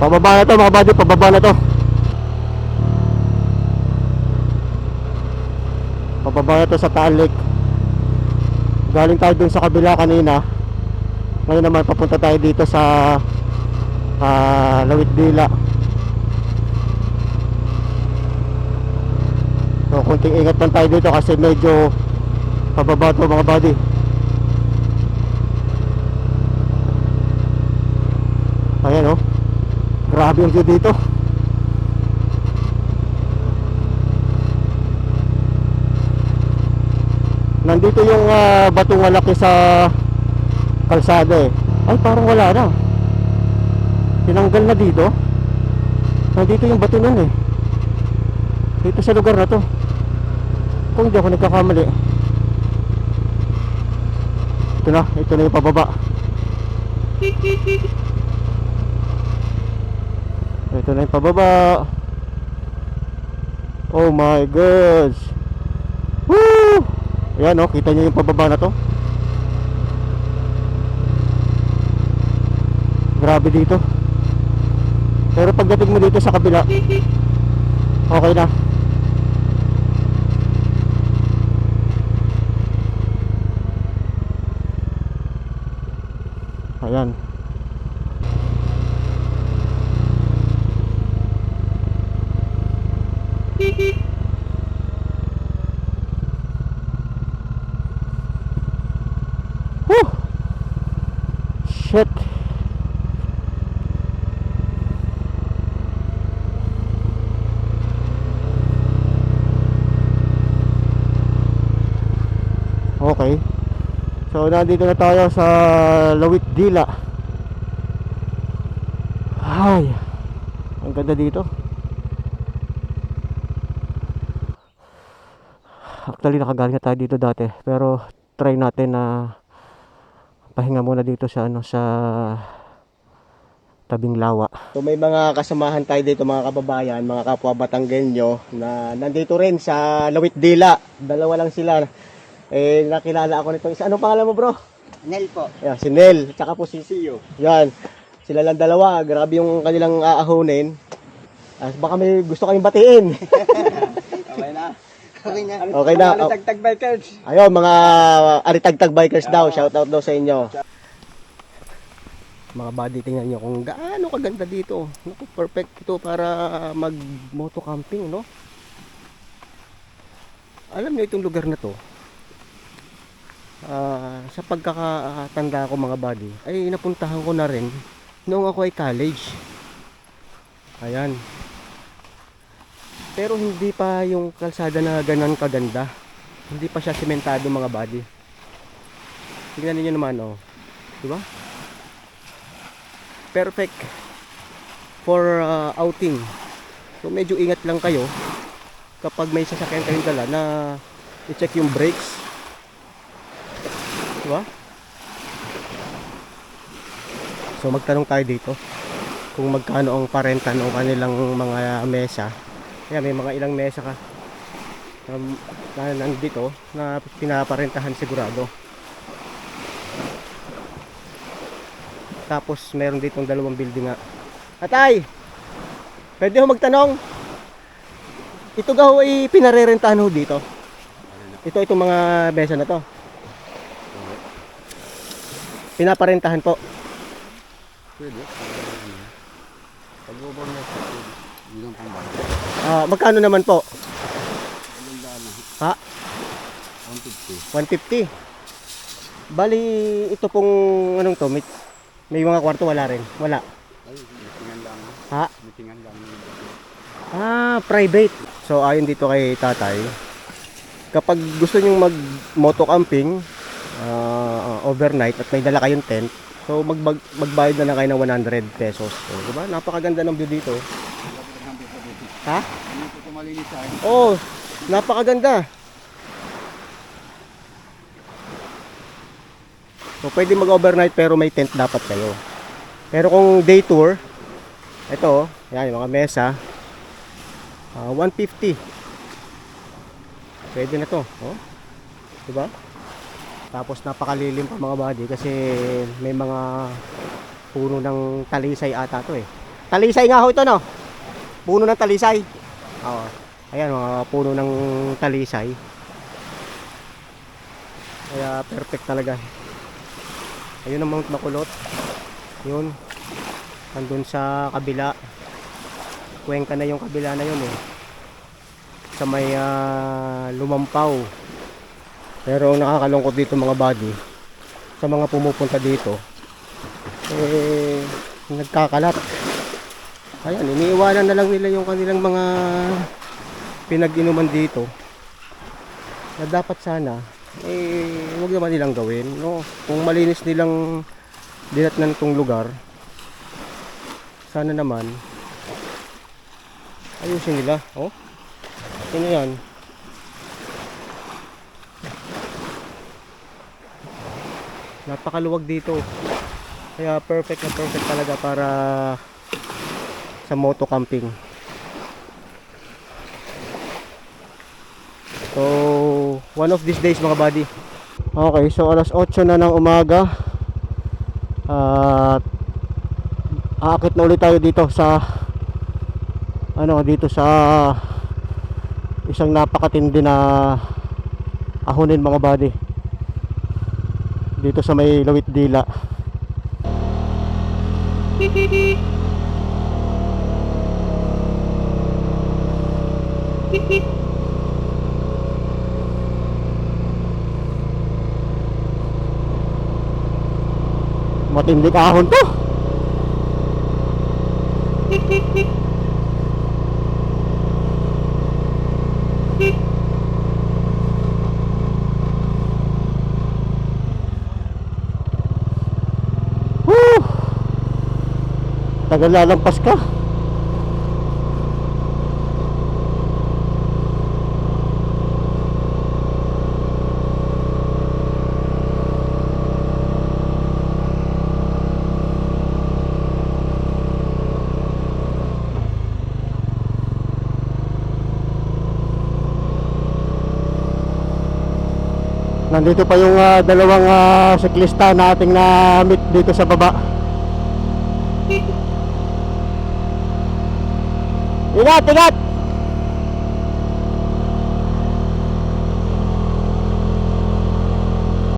Pababa na to mga buddy, pababa na to. Pababa na to sa Taal Lake. Galing tayo dun sa kabila kanina. Ngayon naman papunta tayo dito sa ah, Lawit Dila. So, kunting ingat lang tayo dito kasi medyo pababa to mga buddy. Ayan oh. Grabe yung view dito. Nandito yung ah, batong malaki sa kalsada eh. Ay parang wala na. Tinanggal na dito. Nandito yung bato nun eh. Dito sa lugar na to. Kung hindi ako nagkakamali. Ito na, ito na yung pababa. Ito na yung pababa. Oh my gosh. Woo! Ayan oh, kita nyo yung pababa na to. Grabe dito. Pero pagdating mo dito sa kabila, okay na. Ayan. Whew! Shit. Okay. So nandito na tayo sa Lawit Dila. Ay. Ang ganda dito. Actually nakagaling na tayo dito dati, pero try natin na pahinga muna dito sa ano sa tabing lawa. So may mga kasamahan tayo dito mga kababayan, mga kapwa Batanggenyo na nandito rin sa Lawit Dila. Dalawa lang sila. Eh nakilala ako nitong isa. Ano pangalan mo, bro? Nel po. Yan, si Nel, tsaka po si Siyo. Yan. Sila lang dalawa, grabe yung kanilang aahonin. As baka may gusto kayong batiin. Okay na. Okay na. Mga tagtag bikers. Ayun, mga aritagtag bikers daw, shout out daw sa inyo. Mga buddy, tingnan nyo kung gaano kaganda dito. Naku, perfect ito para mag moto camping, no? Alam nyo itong lugar na to, ah, sa pagkakatanda ko mga buddy, ay napuntahan ko na rin noong ako ay college. Ayan. Pero hindi pa yung kalsada na ganon kaganda. Hindi pa siya sementado mga buddy. Tingnan niyo naman oh. 'Di ba? Perfect for uh, outing. So medyo ingat lang kayo kapag may sasakyan kayong dala na i-check yung brakes. 'Di ba? So magtanong tayo dito kung magkano ang parenta ng kanilang mga mesa. Kaya may mga ilang mesa ka um, na nandito na pinaparentahan sigurado. Tapos meron ditong dalawang building nga. Atay! Pwede ho magtanong? Ito ga ho ay pinarerentahan ho dito? Ito itong mga mesa na to. Pinaparentahan po. Pwede. Pag-over na. Yun ang. Ah, magkano naman po? Na. Ha? 150. 150. Bali, ito pong anong to, may, may mga kwarto wala rin. Wala. Ay, mitingan lang. Ha? Mitingan lang. Ah, private. So, ayon dito kay tatay, kapag gusto nyong mag moto camping ah, overnight at may dala kayong tent, so magbag, magbayad na lang kayo ng 100 pesos. So, di ba? Napakaganda ng view dito. Ha? Po kung malinis sa akin? Oh, napakaganda. So, pwede mag-overnight pero may tent dapat kayo. Pero kung day tour, ito, yan, yung mga mesa, ah, 150. Pwede na to, oh. Diba? Tapos napakalilim pa mga buddy kasi may mga puno ng talisay ata to eh. Talisay nga ho ito, no? Puno ng talisay. Oo. Ayan, mga puno ng talisay. Kaya perfect talaga. Ayun ang Mount Makulot. Yun. Andun sa kabila. Cuenca na yung kabila na yun eh. Sa may ah, lumampaw. Pero ang nakakalungkot dito mga buddy, sa mga pumupunta dito, eh, nagkakalat. Ayan, iniiwanan na lang nila yung kanilang mga pinag-inuman dito. Na dapat sana, eh, huwag naman nilang gawin, no? Kung malinis nilang dinatnan tong lugar, sana naman, ayusin nila, oh. Ano yan? Napakaluwag dito. Kaya perfect na perfect talaga para sa moto camping. So, one of these days mga buddy. Okay, so alas 8 na ng umaga. At aakit na ulit tayo dito sa ano dito sa isang napakatindi na ahonin mga buddy dito sa may Lawit Dila matindi ahon to! Tagal lalampas ka. Nandito pa yung ah, dalawang ah, siklista na meet dito sa baba. Ingat, ingat!